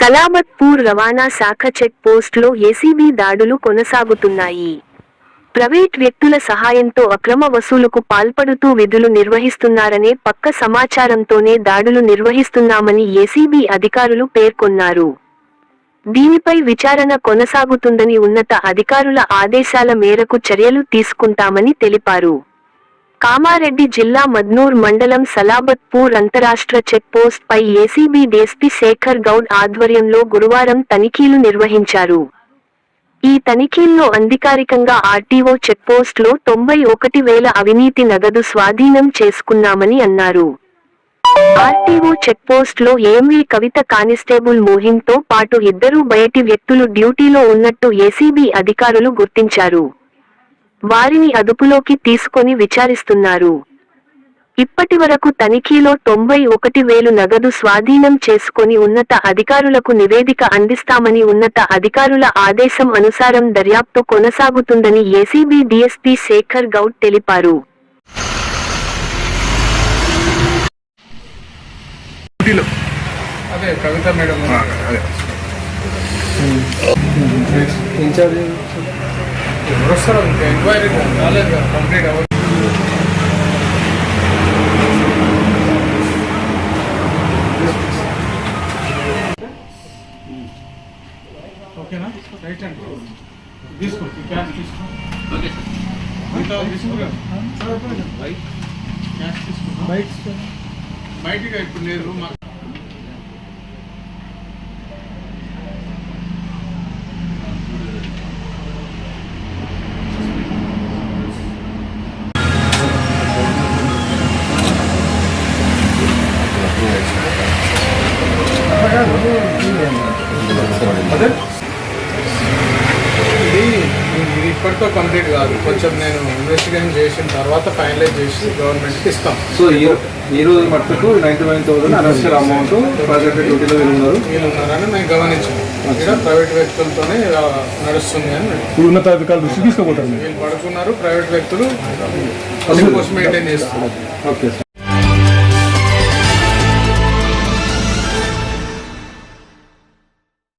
సలాబత్పూర్ రవాణా శాఖ చెక్ పోస్టులో ఏసీబీ దాడులు కొనసాగుతున్నాయి. ప్రైవేట్ వ్యక్తుల సహాయంతో అక్రమ వసూలుకు పాల్పడుతూ విధులు నిర్వహిస్తున్నారనే పక్క సమాచారంతోనే దాడులు నిర్వహిస్తున్నామని ఏసీబీ అధికారులు పేర్కొన్నారు. దీనిపై విచారణ కొనసాగుతుందని ఉన్నత అధికారుల ఆదేశాల మేరకు చర్యలు తీసుకుంటామని తెలిపారు. కామారెడ్డి జిల్లా మద్నూర్ మండలం సలాబత్పూర్ అంతరాష్ట్ర చెక్పోస్ట్ పై ఏసీబీ డీఎస్పీ శేఖర్ గౌడ్ ఆధ్వర్యంలో గురువారం తనిఖీలు నిర్వహించారు. ఈ తనిఖీల్లో అధికారికంగా ఆర్టీఓ చెక్పోస్ట్లో తొంభై ఒకటి వేల అవినీతి నగదు స్వాధీనం చేసుకున్నామని అన్నారు. ఆర్టీఓ చెక్పోస్ట్లో ఏఎంవీ కవిత కానిస్టేబుల్ మోహిన్తో పాటు ఇద్దరు బయటి వ్యక్తులు డ్యూటీలో ఉన్నట్టు ఏసీబీ అధికారులు గుర్తించారు. వారిని అదుపులోకి తీసుకొని విచారిస్తున్నారు ఇప్పటి వరకు తనిఖీలో తొంభై ఒకటి వేలు నగదు స్వాధీనం చేసుకొని ఉన్నత అధికారులకు నివేదిక అందిస్తామని ఉన్నత అధికారుల ఆదేశం అనుసారం దర్యాప్తు కొనసాగుతుందని ఏసీబీ డీఎస్పీ శేఖర్ గౌడ్ తెలిపారు అదే కవిత మేడం ఎవరు వస్తారు ఇంకా ఎంక్వైరీ రాలేదు కదా కంప్లీట్ అవ్వదు ఓకేనా? రైట్ అండి తీసుకో క్యాష్ తీసుకో తీసుకురా బయట బయటిగా ఇప్పుడు మాకు అదే ఇది ఇది ఇప్పటితో కంప్లీట్ కాదు. కొంచెం నేను ఇన్వెస్టిగేషన్ చేసిన తర్వాత ఫైనలైజ్ చేసి గవర్నమెంట్కి ఇస్తాం. సో ఈ ఈ రోజు మట్టుకు నైన్టీ నైన్ థౌసండ్ అనవసర అమౌంట్ ప్రజెంట్ డ్యూటీలో వీళ్ళు ఉన్నారు వీళ్ళు ఉన్నారని నేను గమనించాను ఇక్కడ ప్రైవేట్ వ్యక్తులతోనే నడుస్తుంది అని ఇప్పుడు ఉన్నతాధికారుల దృష్టికి తీసుకుపోతారు మీరు. వీళ్ళు పడుకున్నారు ప్రైవేట్ వ్యక్తులు కోసం మెయింటైన్ చేస్తున్నారు. Okay sir.